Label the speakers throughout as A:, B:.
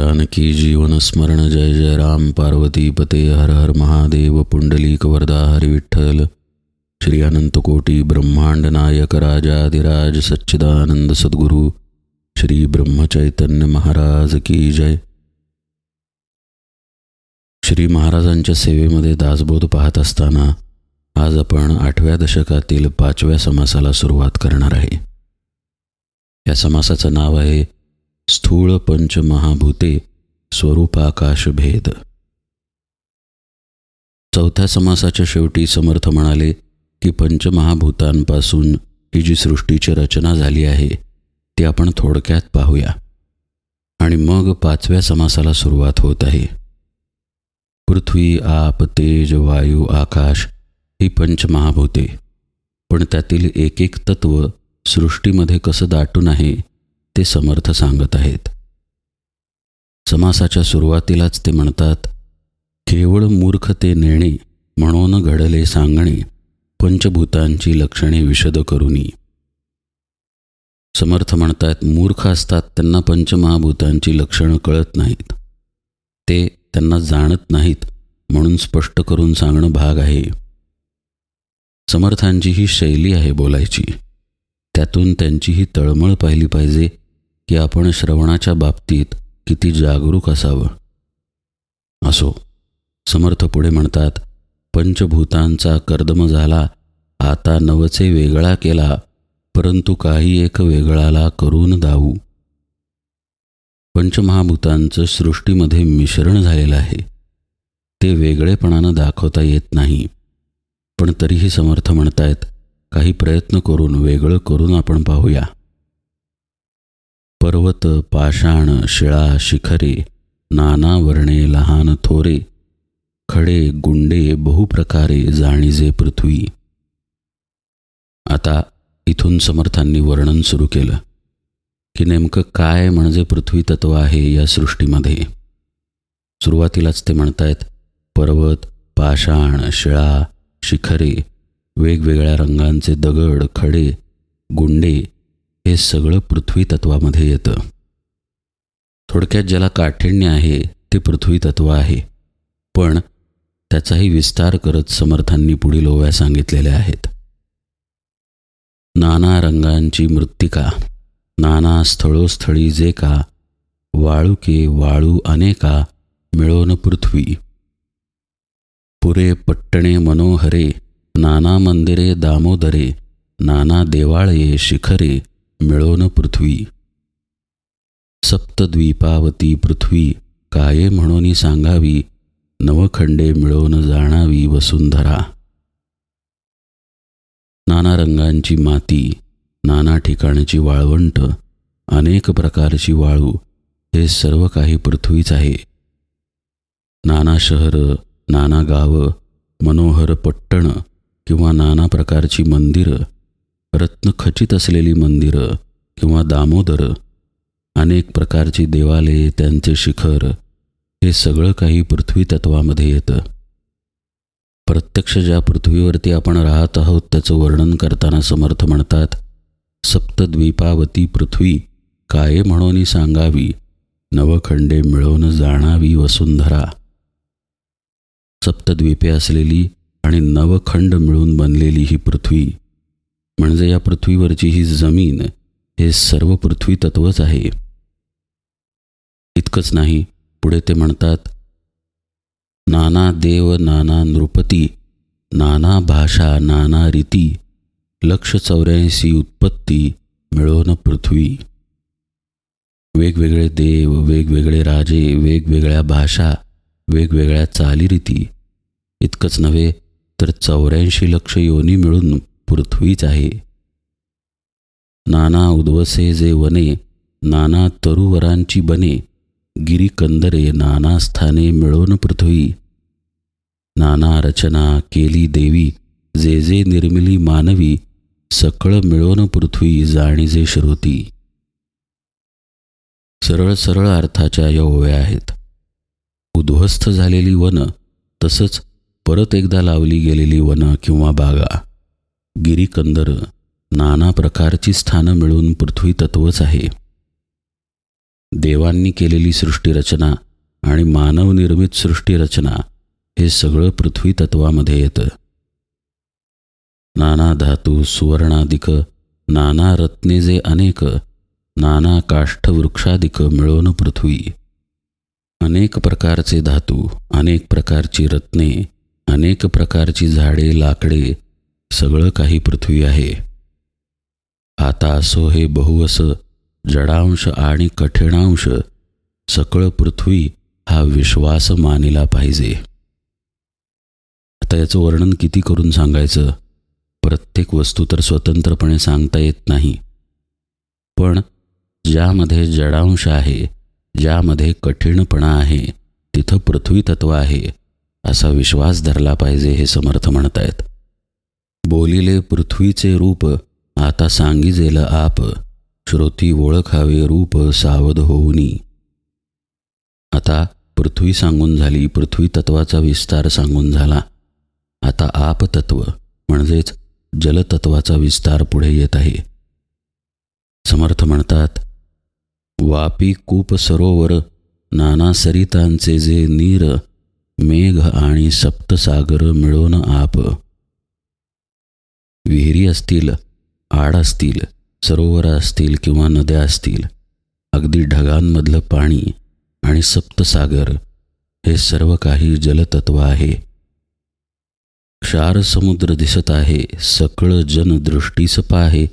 A: जानकी जीवन स्मरण जय जय राम पार्वती पते हर हर महादेव पुंडलीक वरदा हरी विठ्ठल। श्री अनंत कोटी ब्रह्मांड नायक राजाधिराज सच्चिदानंद सद्गुरु श्री ब्रह्मचैतन्य महाराज की जय। श्री महाराजांच्या सेवेमध्ये दासबोध पाहत असताना आज आपण आठव्या दशकातील पाचव्या समासाला सुरुवात करणार आहे. या समासाचं नाव आहे स्थूळ पंचमहाभूते स्वरूपाकाश भेद चौथ्या समासाच्या शेवटी समर्थ म्हणाले की पंचमहाभूतांपासून ही जी सृष्टीची रचना झाली आहे ती आपण थोडक्यात पाहूया. आणि मग पाचव्या समासाला सुरुवात होत आहे. पृथ्वी आप तेज वायू आकाश ही पंचमहाभूते. पण त्यातील एक एक तत्व सृष्टीमध्ये कसं दाटून आहे ते समर्थ सांगत आहेत. समासाच्या सुरुवातीलाच ते म्हणतात केवळ मूर्ख ते नेणे म्हणून घडले सांगणे पंचभूतांची लक्षणे विशद करुनी. समर्थ म्हणतात मूर्ख असतात त्यांना पंचमहाभूतांची लक्षणं कळत नाहीत. ते त्यांना जाणत नाहीत म्हणून स्पष्ट करून सांगणं भाग आहे. समर्थांची ही शैली आहे बोलायची. त्यातून त्यांची ही तळमळ पाहिली पाहिजे की आपण श्रवणाच्या बाबतीत किती जागरूक असावं? असो समर्थ पुढे म्हणतात पंचभूतांचा कर्दम झाला आता नवचे वेगळा केला परंतु काही एक वेगळाला करून दाऊ. पंचमहाभूतांचं सृष्टीमध्ये मिश्रण झालेलं आहे. ते वेगळेपणानं दाखवता येत नाही. पण तरीही समर्थ म्हणतायत काही प्रयत्न करून वेगळं करून आपण पाहूया. पर्वत पाषाण शिळा शिखरे नाना वर्णे लहान थोरे खडे गुंडे बहुप्रकारे जाणीजे पृथ्वी. आता इथून समर्थांनी वर्णन सुरू केलं की नेमकं काय म्हणजे पृथ्वी तत्व आहे या सृष्टीमध्ये. सुरुवातीलाच ते म्हणतायत पर्वत पाषाण शिळा शिखरे वेगवेगळ्या रंगांचे दगड खडे गुंडे हे सगळं पृथ्वी तत्वामध्ये येतं. थोडक्यात ज्याला काठिण्य आहे ते पृथ्वी तत्व आहे. पण त्याचाही विस्तार करत समर्थांनी पुढील ओव्या सांगितलेल्या आहेत. नाना रंगांची मृत्तिका नाना स्थळोस्थळी जे का वाळुके वाळू अनेका मिळोन पृथ्वी. पुरे पट्टणे मनोहरे नाना मंदिरे दामोदरे नाना देवाळये शिखरे मिळवून पृथ्वी. सप्तद्वीपावती पृथ्वी काये म्हणून सांगावी नवखंडे मिळवून जाणावी वसुंधरा. नाना रंगांची माती नाना ठिकाणची वाळवंट अनेक प्रकारची वाळू हे सर्व काही पृथ्वीच आहे. नाना शहरं नाना गावं मनोहर पट्टण किंवा नाना प्रकारची मंदिरं रत्नखचित असलेली मंदिरं किंवा दामोदर अनेक प्रकारची देवालये त्यांचे शिखर हे सगळं काही पृथ्वी तत्वामध्ये येतं. प्रत्यक्ष ज्या पृथ्वीवरती आपण राहत आहोत त्याचं वर्णन करताना समर्थ म्हणतात सप्तद्वीपावती पृथ्वी काय म्हणून सांगावी? नवखंडे मिळवून जाणावी वसुंधरा. सप्तद्वीपे असलेली आणि नवखंड मिळून बनलेली ही पृथ्वी म्हणजे या पृथ्वीवरची ही जमीन हे सर्व पृथ्वी तत्वच आहे. इतकंच नाही पुढे ते म्हणतात नाना देव नाना नृपती नाना भाषा नाना रीती लक्ष चौऱ्याऐंशी उत्पत्ती मिळवून पृथ्वी. वेगवेगळे देव वेगवेगळे राजे वेगवेगळ्या भाषा वेगवेगळ्या चालीरीती. इतकंच नव्हे तर चौऱ्याऐंशी लक्ष योनी मिळून पृथ्वीच आहे. नाना उद्वसे जे वने नाना तरुवरांची बने गिरीकंदरे नाना स्थाने मिळवून पृथ्वी. नाना रचना केली देवी जे जे निर्मिली मानवी सकळ मिळोन पृथ्वी जाणीजे श्रुती. सरळ सरळ अर्थाच्या या ओव्या आहेत. उद्ध्वस्त झालेली वन तसंच परत एकदा लावली गेलेली वन किंवा बागा. गिरीकंदर नाना प्रकारची स्थानं मिळून पृथ्वी तत्वच आहे. देवांनी केलेली सृष्टीरचना आणि मानवनिर्मित सृष्टीरचना हे सगळं पृथ्वी तत्वामध्ये येतं. नाना धातू सुवर्णादिक नाना रत्ने जे अनेक नाना काष्ठवृक्षादिक मिळवून पृथ्वी. अनेक प्रकारचे धातू अनेक प्रकारची रत्ने अनेक प्रकारची झाडे लाकडे सगळं काही पृथ्वी आहे. आता असो हे बहुवस जडांश आणि कठीणांश सकळ पृथ्वी हा विश्वास मानिला पाहिजे. आता याचं वर्णन किती करून सांगायचं? प्रत्येक वस्तू तर स्वतंत्रपणे सांगता येत नाही. पण ज्यामध्ये जडांश आहे ज्यामध्ये कठीणपणा आहे तिथं पृथ्वी तत्व आहे असा विश्वास धरला पाहिजे हे समर्थ म्हणतायत. बोलिले पृथ्वीचे रूप आता सांगिजेल आप श्रोती ओळखावे रूप सावध होऊनी. आता पृथ्वी सांगून झाली पृथ्वी तत्वाचा विस्तार सांगून झाला. आता आप तत्व म्हणजेच जलतत्वाचा विस्तार पुढे येत आहे. समर्थ म्हणतात वापी कूप सरोवर नाना सरितांचे जे नीर मेघ आणि सप्तसागर मिळून आप. विहिरी असतील आड असतील सरोवर असतील किंवा नद्या असतील अगदी ढगांमधलं पाणी आणि सप्तसागर हे सर्व काही जलतत्व आहे. क्षार समुद्र दिसत आहे सकळ जनदृष्टीस पाहे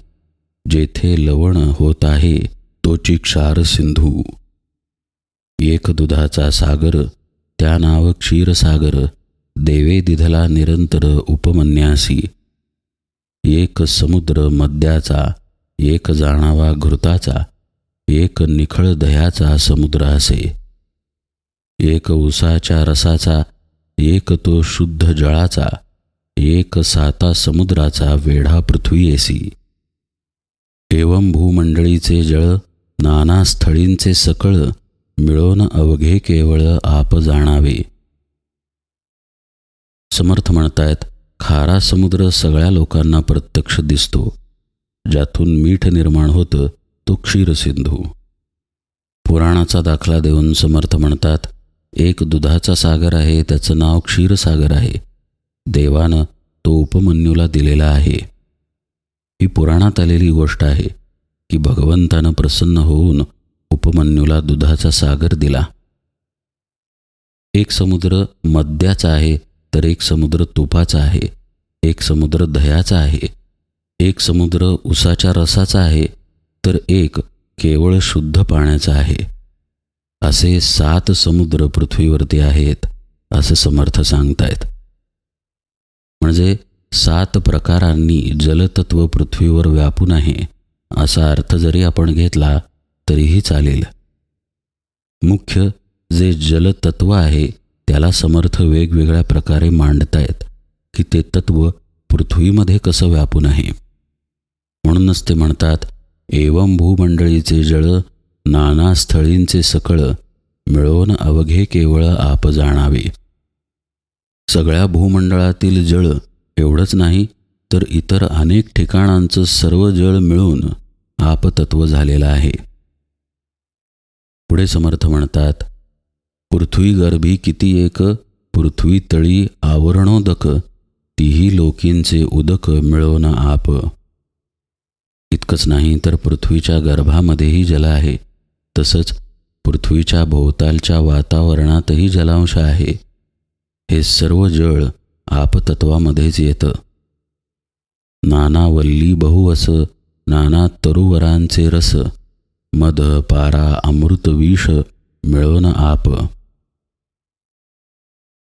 A: जेथे लवण होत आहे तोची क्षार सिंधू. एक दुधाचा सागर त्या नाव क्षीरसागर देवे दिधला निरंतर उपमन्यासी. एक समुद्र मद्याचा एक जाणावा घृताचा एक निखळ दह्याचा समुद्र असे. एक उसाच्या रसाचा एक तो शुद्ध जळाचा एक साता समुद्राचा वेढा पृथ्वी एसी एवं भूमंडळीचे जळ नाना स्थळींचे सकळ मिळोन अवघे केवळ आप जाणावे. समर्थ म्हणतायत खारा समुद्र सगळ्या लोकांना प्रत्यक्ष दिसतो. ज्यातून मीठ निर्माण होतं तो क्षीरसिंधू. पुराणाचा दाखला देऊन समर्थ म्हणतात एक दुधाचा सागर आहे त्याचं नाव क्षीरसागर आहे. देवानं तो उपमन्यूला दिलेला आहे. ही पुराणात आलेली गोष्ट आहे की भगवंतानं प्रसन्न होऊन उपमन्यूला दुधाचा सागर दिला. एक समुद्र मद्याचा आहे तर एक समुद्र तुपाचा आहे एक समुद्र दह्याचा आहे एक समुद्र उसाच्या रसाचा आहे तर एक केवळ शुद्ध पाण्याचा आहे. असे सात समुद्र पृथ्वीवरती आहेत असं समर्थ सांगतायत. म्हणजे सात प्रकारांनी जलतत्व पृथ्वीवर व्यापून आहे असा अर्थ जरी आपण घेतला तरीही चालेल. मुख्य जे जलतत्व आहे त्याला समर्थ वेगवेगळ्या प्रकारे मांडतायत की ते तत्व पृथ्वीमध्ये कसं व्यापून आहे. म्हणूनच ते म्हणतात एवं भूमंडळीचे जळ नाना स्थळींचे सकळ मिळवून अवघे केवळ आप जाणावे. सगळ्या भूमंडळातील जळ एवढंच नाही तर इतर अनेक ठिकाणांचं सर्व जळ मिळून आपतत्व झालेलं आहे. पुढे समर्थ म्हणतात पृथ्वी गर्भी किती एक पृथ्वी तळी आवरणोदक तीही लोकींचे उदक मिळवणं आप. इतकंच नाही तर पृथ्वीच्या गर्भामध्येही जल आहे. तसंच पृथ्वीच्या भोवतालच्या वातावरणातही जलांश आहे. हे सर्व जळ आपतत्वामध्येच येतं. नाना वल्ली बहुवस नाना तरुवरांचे रस मध पारा अमृत विष मिळवणं आप.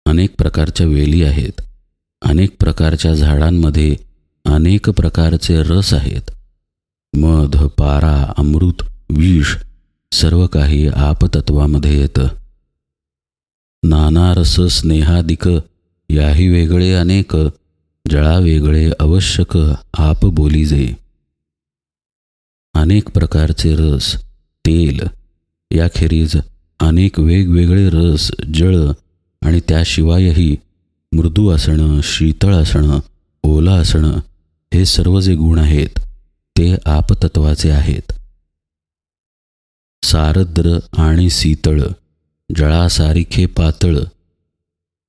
A: अनेक प्रकारच्या वेली आहेत. अनेक प्रकारच्या झाडांमध्ये अनेक प्रकारचे रस आहेत. मध पारा अमृत विष सर्व काही आपतत्वामध्ये येतं. नाना रस स्नेहादिक याही वेगळे अनेक जळा वेगळे आवश्यक आप बोलीजे. अनेक प्रकारचे रस तेल याखेरीज अनेक वेगवेगळे रस जळ आणि त्याशिवायही मृदू असणं शीतळ असणं ओला असणं हे सर्व जे गुण आहेत ते आपतत्वाचे आहेत. सारद्र आणि शीतळ जळासारिखे पातळ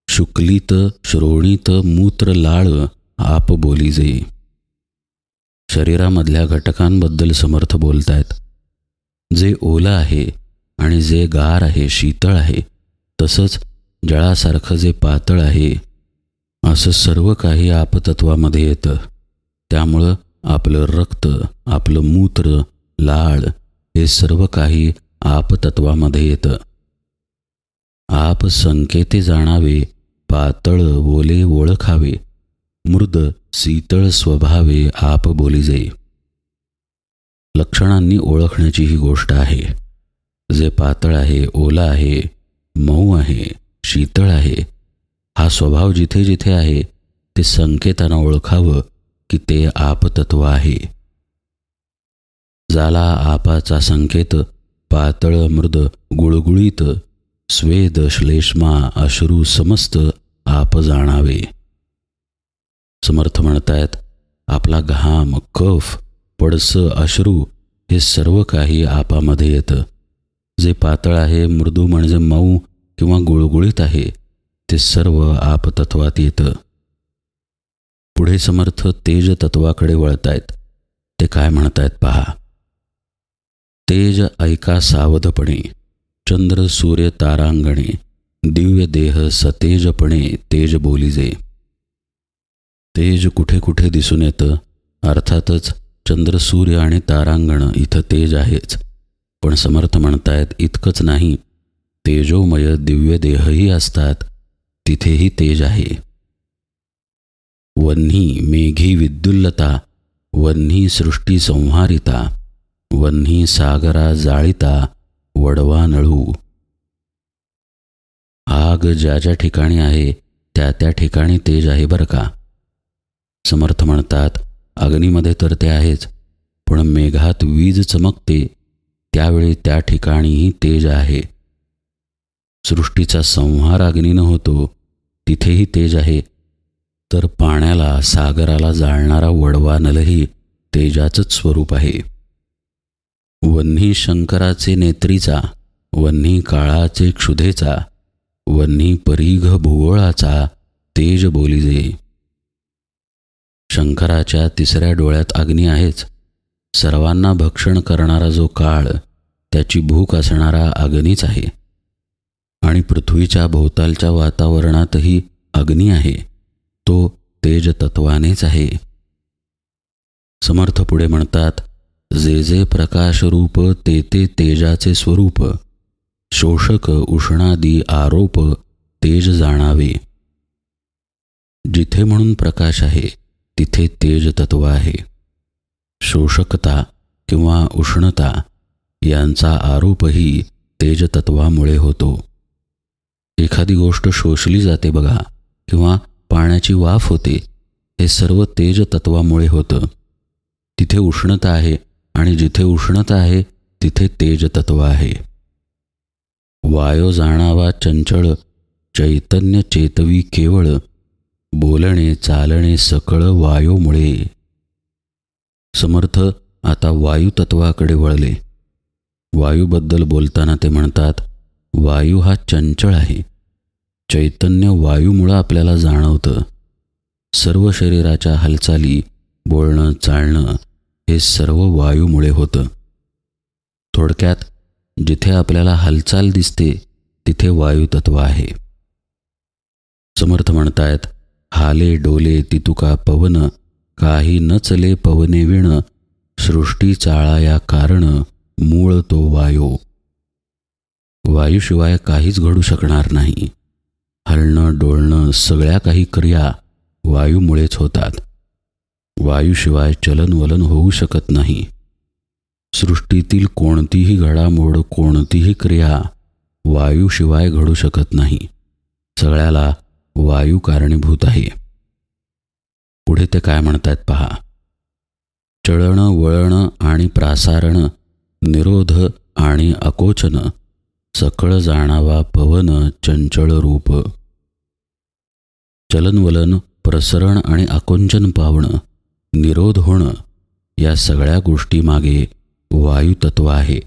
A: शुक्लित श्रोणीत मूत्र लाळ आप बोलीजे शरीरामधल्या घटकांबद्दल समर्थ बोलतायत. जे ओलं आहे आणि जे गार आहे शीतळ आहे तसंच जळासारखं जे पातळ आहे असं सर्व काही आपतत्वामध्ये येतं. त्यामुळं आपलं रक्त आपलं मूत्र लाळ हे सर्व काही आपतत्वामध्ये येतं. आप संकेते जाणावे पातळ ओले ओळखावे मृद शीतळ स्वभावे आप बोली जाई लक्षणांनी ओळखण्याची ही गोष्ट आहे. जे पातळ आहे ओला आहे मऊ आहे शीतळ आहे. हा स्वभाव जिथे जिथे आहे ते संकेतानं ओळखावं की ते आपतत्व आहे. झाला आपाचा संकेत पातळ मृद गुळगुळीत स्वेद श्लेष्मा अश्रू समस्त आप जाणावे. समर्थ म्हणतायत आपला घाम कफ पडस अश्रू हे सर्व काही आपामध्ये येतं. जे पातळ आहे मृदू म्हणजे मऊ किंवा गुळगुळीत आहे ते सर्व आपतत्वात येतं. पुढे समर्थ तेज तत्वाकडे वळतायत. ते काय म्हणतायत पहा? तेज ऐका सावधपणे. चंद्र सूर्य तारांगणे. दिव्य देह सतेजपणे तेज बोलीजे. तेज कुठे कुठे दिसून येतं? अर्थातच चंद्र सूर्य आणि तारांगण इथं तेज आहेच. पण समर्थ म्हणतायत इतकंच नाही. तेजोमय दिव्य देहही असतात. तिथेही तेज आहे. वन्ही मेघी विद्युल्लता वन्ही सृष्टी संहारिता वन्ही सागरा जाळिता वडवा नळू. आग ज्या ज्या ठिकाणी आहे त्या त्या ठिकाणी तेज आहे बरं का? समर्थ म्हणतात अग्नीमध्ये तर ते आहेच पण मेघात वीज चमकते त्यावेळी त्या ठिकाणीही तेज आहे. सृष्टीचा संहार अग्नीनं होतो. तिथेही तेज आहे. तर पाण्याला सागराला जाळणारा वडवा नलही तेजाचंच स्वरूप आहे. वन्ही शंकराचे नेत्रीचा वन्ही काळाचे क्षुधेचा वन्ही परीघ भुवळाचा तेज बोलीजे. शंकराच्या तिसऱ्या डोळ्यात अग्नी आहेच. सर्वांना भक्षण करणारा जो काळ त्याची भूक असणारा अग्नीच आहे. आणि पृथ्वीच्या भोवतालच्या वातावरणातही अग्नी आहे. तो तेज तत्वानेच आहे. समर्थ पुढे म्हणतात जे जे प्रकाशरूप ते ते तेजाचे स्वरूप. शोषक उष्णादी आरोप तेज जाणावे. जिथे म्हणून प्रकाश आहे तिथे तेज तत्व आहे. शोषकता किंवा उष्णता यांचा आरोपही तेजतत्वामुळे होतो. एखादी गोष्ट शोषली जाते बघा किंवा पाण्याची वाफ होते हे सर्व तेज तत्वामुळे होतं. तिथे उष्णता आहे आणि जिथे उष्णता आहे तिथे तेज तत्व आहे. वायो जाणावा चंचळ चैतन्य चेतवी केवळ बोलणे चालणे सकळ वायूमुळे. समर्थ आता वायुतत्वाकडे वळले. वायूबद्दल बोलताना ते म्हणतात वायू हा चंचळ आहे. चैतन्य वायूमुळं आपल्याला जाणवतं. सर्व शरीराच्या हालचाली बोलणं चालणं हे सर्व वायूमुळे होतं. थोडक्यात जिथे आपल्याला हालचाल दिसते तिथे वायुतत्व आहे. समर्थ म्हणतायत हाले डोले तितुका पवन काही न चले पवने विण सृष्टी चाळा या कारण मूळ तो वायो. वायूशिवाय काहीच घडू शकणार नाही. हलणं डोलणं सगळ्या काही क्रिया वायूमुळेच होतात. वायूशिवाय चलनवलन होऊ शकत नाही. सृष्टीतील कोणतीही घडामोड कोणतीही क्रिया वायूशिवाय घडू शकत नाही. सगळ्याला वायू कारणीभूत आहे. पुढे ते काय म्हणतायत पहा. चळणं वळणं आणि प्रासारण निरोध आणि अकोचन सकळ जाणावा पवन चंचळ रूप. चलनवलन प्रसरण आणि आकुंचन पावणं निरोध होणं या सगळ्या गोष्टीमागे वायुतत्व आहे.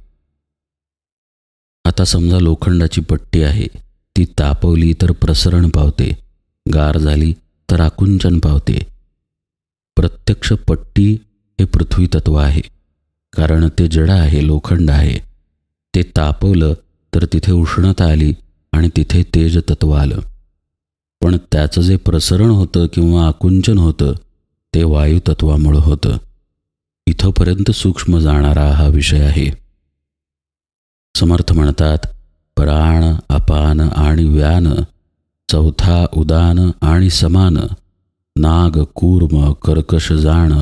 A: आता समजा लोखंडाची पट्टी आहे ती तापवली तर प्रसरण पावते गार झाली तर आकुंचन पावते. प्रत्यक्ष पट्टी हे पृथ्वी तत्व आहे कारण ते जड आहे लोखंड आहे. ते तापवलं तर तिथे उष्णता आली आणि तिथे तेज तत्व आलं. पण त्याचं जे प्रसरण होतं किंवा आकुंचन होतं ते वायुतत्वामुळं होतं. इथंपर्यंत सूक्ष्म जाणारा हा विषय आहे. समर्थ म्हणतात प्राण अपान आणि व्यान चौथा उदान आणि समान नाग कूर्म कर्कश जाण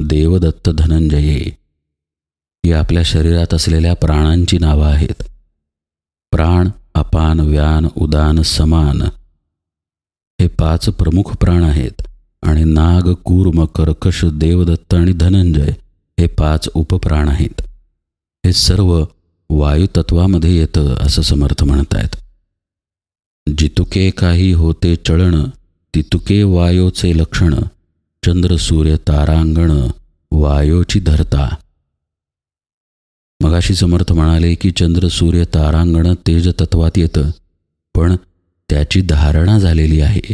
A: देवदत्त धनंजये. ही आपल्या शरीरात असलेल्या प्राणांची नावं आहेत. प्राण अपान व्यान उदान समान. हे पाच प्रमुख प्राण आहेत आणि नाग कूर्म कर्कश देवदत्त आणि धनंजय हे पाच उपप्राण आहेत. हे सर्व वायुतत्वामध्ये येतं असं समर्थ म्हणतायत. जितुके काही होते चळण तितुके वायोचे लक्षण चंद्र सूर्य तारांगण वायोची धरता. मगाशी समर्थ म्हणाले की चंद्र सूर्य तारांगण तेज तत्वात येतं. पण त्याची धारणा झालेली आहे.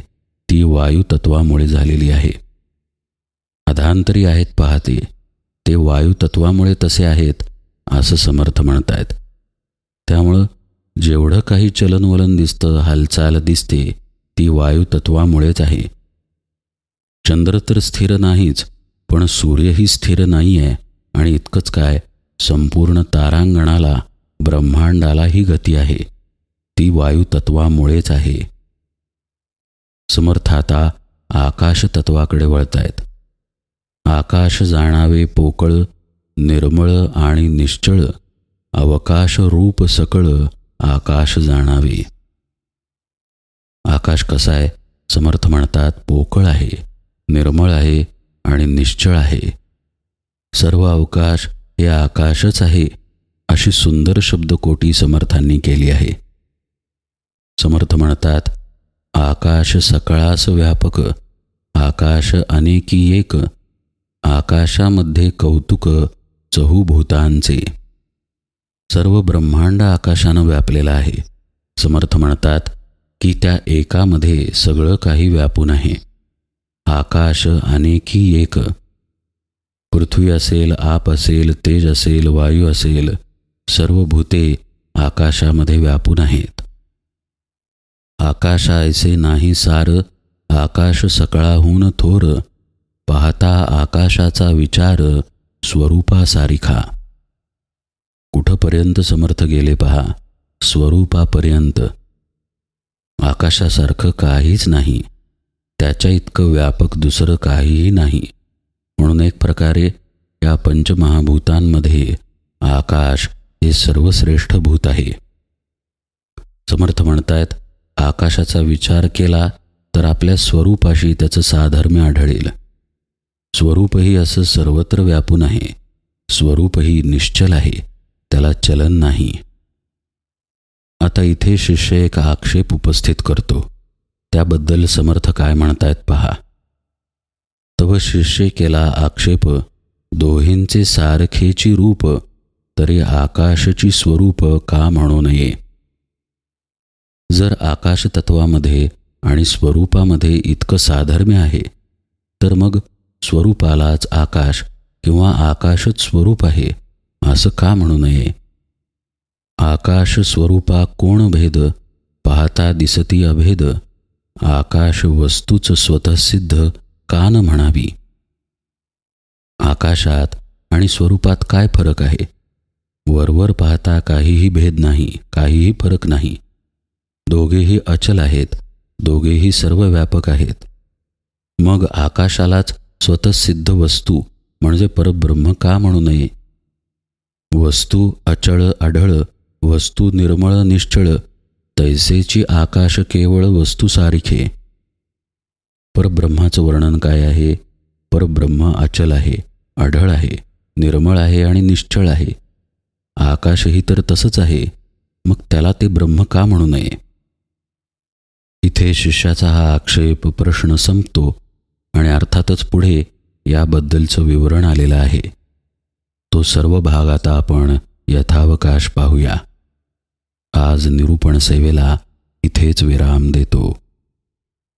A: ती वायुतत्वामुळे झालेली आहे. अधांतरी आहेत पाहते. ते वायुतत्वामुळे तसे आहेत असं समर्थ म्हणतायत. त्यामुळं जेवढं काही चलनवलन दिसतं हालचाल दिसते ती वायुतत्वामुळेच आहे. चंद्र तर स्थिर नाहीच पण सूर्यही स्थिर नाही आहे आणि इतकंच काय? संपूर्ण तारांगणाला ब्रह्मांडाला ही गती आहे. ती वायुतत्वामुळेच आहे. समर्थ आता आकाश तत्वाकडे वळतायत. आकाश जाणावे पोकळ निर्मळ आणि निश्चळ अवकाश रूप सकळ आकाश जाणावे. आकाश कसा आहे? समर्थ म्हणतात पोकळ आहे निर्मळ आहे आणि निश्चळ आहे. सर्व अवकाश हे आकाशच आहे अशी सुंदर शब्दकोटी समर्थांनी केली आहे. समर्थ म्हणतात आकाश सकळास व्यापक आकाश अनेकी एक आकाशामध्ये कौतुक चहूभूतांचे. सर्व ब्रह्मांड आकाशानं व्यापलेलं आहे. समर्थ म्हणतात की त्या एकामध्ये सगळं काही व्यापून आहे. आकाश अनेकी एक पृथ्वी असेल आप असेल तेज असेल वायू असेल सर्व भूते आकाशामध्ये व्यापून आहेत. आकाशा ऐसे नाही सार आकाश सकाळाहून थोर. पाहता आकाशाचा विचार स्वरूपासारिखा. कुठंपर्यंत समर्थ गेले पहा स्वरूपापर्यंत. आकाशासारखं काहीच नाही त्याच्या इतकं व्यापक दुसरं काहीही नाही. म्हणून एक प्रकारे या पंचमहाभूतांमध्ये आकाश हे सर्वश्रेष्ठ भूत आहे. समर्थ म्हणतायत आकाशाचा विचार केला तर आपल्या स्वरूपाशी त्याचं साधर्म्य आढळेल. स्वरूपही असं सर्वत्र व्यापून आहे. स्वरूपही निश्चल आहे. त्याला चलन नाही. आता इथे शिष्य एक आक्षेप उपस्थित करतो. त्याबद्दल समर्थ काय म्हणतायत पहा. तव शिष्य केला आक्षेप. दोहींचे सारखेची रूप तरी आकाशची स्वरूप का म्हणू नये? जर आकाश तत्वामध्ये आणि स्वरूपामध्ये इतकं साधर्म्य आहे तर मग स्वरूपालाच आकाश किंवा आकाशच स्वरूप आहे असं का म्हणू नये? आकाश स्वरूपा कोण भेद पाहता दिसती अभेद. आकाश वस्तूच स्वतःसिद्ध का न म्हणावी. आकाशात आणि स्वरूपात काय फरक आहे? वरवर पाहता काहीही भेद नाही काहीही फरक नाही. दोघेही अचल आहेत दोघेही सर्व व्यापक आहेत. मग आकाशालाच स्वतःसिद्ध वस्तू म्हणजे परब्रह्म का म्हणू नये? वस्तू अचळ आढळ वस्तू निर्मळ निश्चळ तैसेची आकाश केवळ वस्तू सारखे परब्रह्माचं वर्णन काय आहे? परब्रह्म अचल आहे आढळ आहे निर्मळ आहे आणि निश्चळ आहे. आकाशही तर तसंच आहे मग त्याला ते ब्रह्म का म्हणू नये? इथे शिष्याचा हा आक्षेप प्रश्न संपतो आणि अर्थातच पुढे याबद्दलचं विवरण आलेलं आहे. तो सर्व भाग आता आपण यथावकाश पाहूया. आज निरूपण सेवेला इथेच विराम देतो.